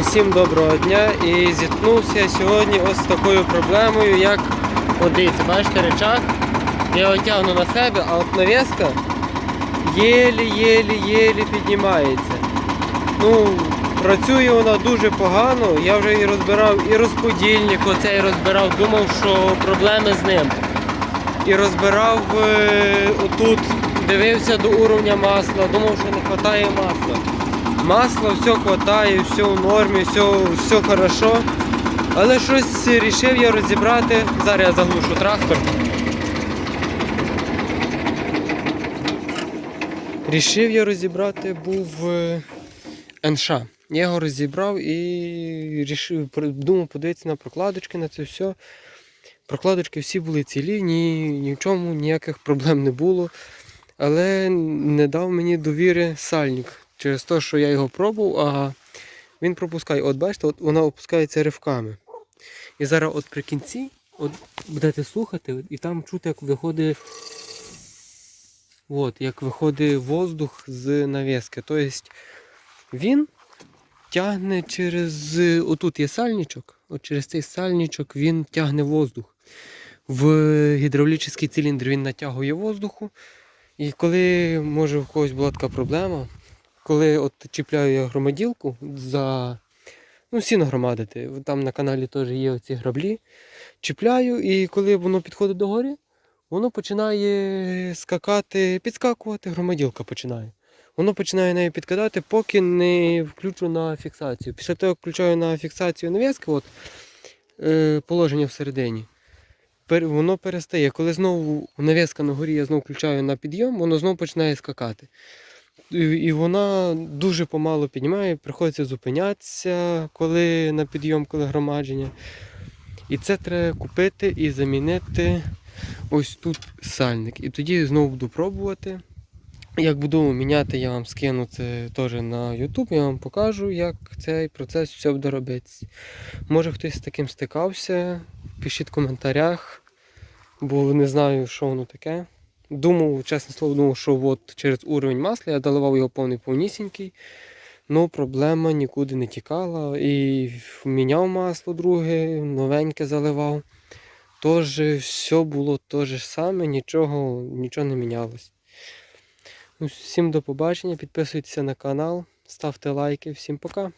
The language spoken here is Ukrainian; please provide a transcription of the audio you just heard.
Усім доброго дня і зіткнувся сьогодні ось з такою проблемою, як от дивіться, бачите речах. Я його тягну на себе, а от навіска єлі-єлі-єлі піднімається. Ну, працює вона дуже погано. Я вже і розбирав і розподільник, оцей розбирав, думав, що проблеми з ним. І розбирав е, отут, дивився до уровня масла, думав, що не вистачає масла. Масла все хватає, все в нормі, все, все хорошо. Але щось вирішив я розібрати. Зараз я заглушу трактор. Рішив я розібрати був е, НШ. Я його розібрав і рішив, думав подивитися на прокладочки, на це все. Прокладочки всі були цілі, ні, ні в чому ніяких проблем не було. Але не дав мені довіри сальник. Через те, що я його пробував, а він пропускає. От бачите, от вона опускається ривками. І зараз от при кінці от будете слухати, і там чути, як виходить. От, як виходить воздух з навіски. Тобто він тягне через. Отут є сальничок, от через цей сальничок він тягне воздух. В гідравлічний циліндр він натягує воздуху. І коли, може, в когось була така проблема, коли от чіпляю я громаділку за. Ну, сіно громадити. Там на каналі теж є оці граблі. Чіпляю, і коли воно підходить до гори, воно починає скакати, підскакувати, громаділка починає. Воно починає нею підкидати, поки не включу на фіксацію. Після того, як включаю на фіксацію нав'язки, от, е, положення всередині, воно перестає. Коли знову нав'язка на горі я знову включаю на підйом, воно знову починає скакати. І, вона дуже помало піднімає, приходиться зупинятися, коли на підйом, коли громадження. І це треба купити і замінити ось тут сальник. І тоді знову буду пробувати. Як буду міняти, я вам скину це теж на YouTube, я вам покажу, як цей процес все буде робитися. Може хтось з таким стикався, пишіть в коментарях, бо не знаю, що воно таке. Думав, чесне слово, думав, що от через уровень масла я доливав його повний повнісінький. Ну, проблема нікуди не тікала. І міняв масло друге, новеньке заливав. Тож все було те ж саме, нічого, нічого не мінялось. Ну, всім до побачення, підписуйтеся на канал, ставте лайки, всім пока.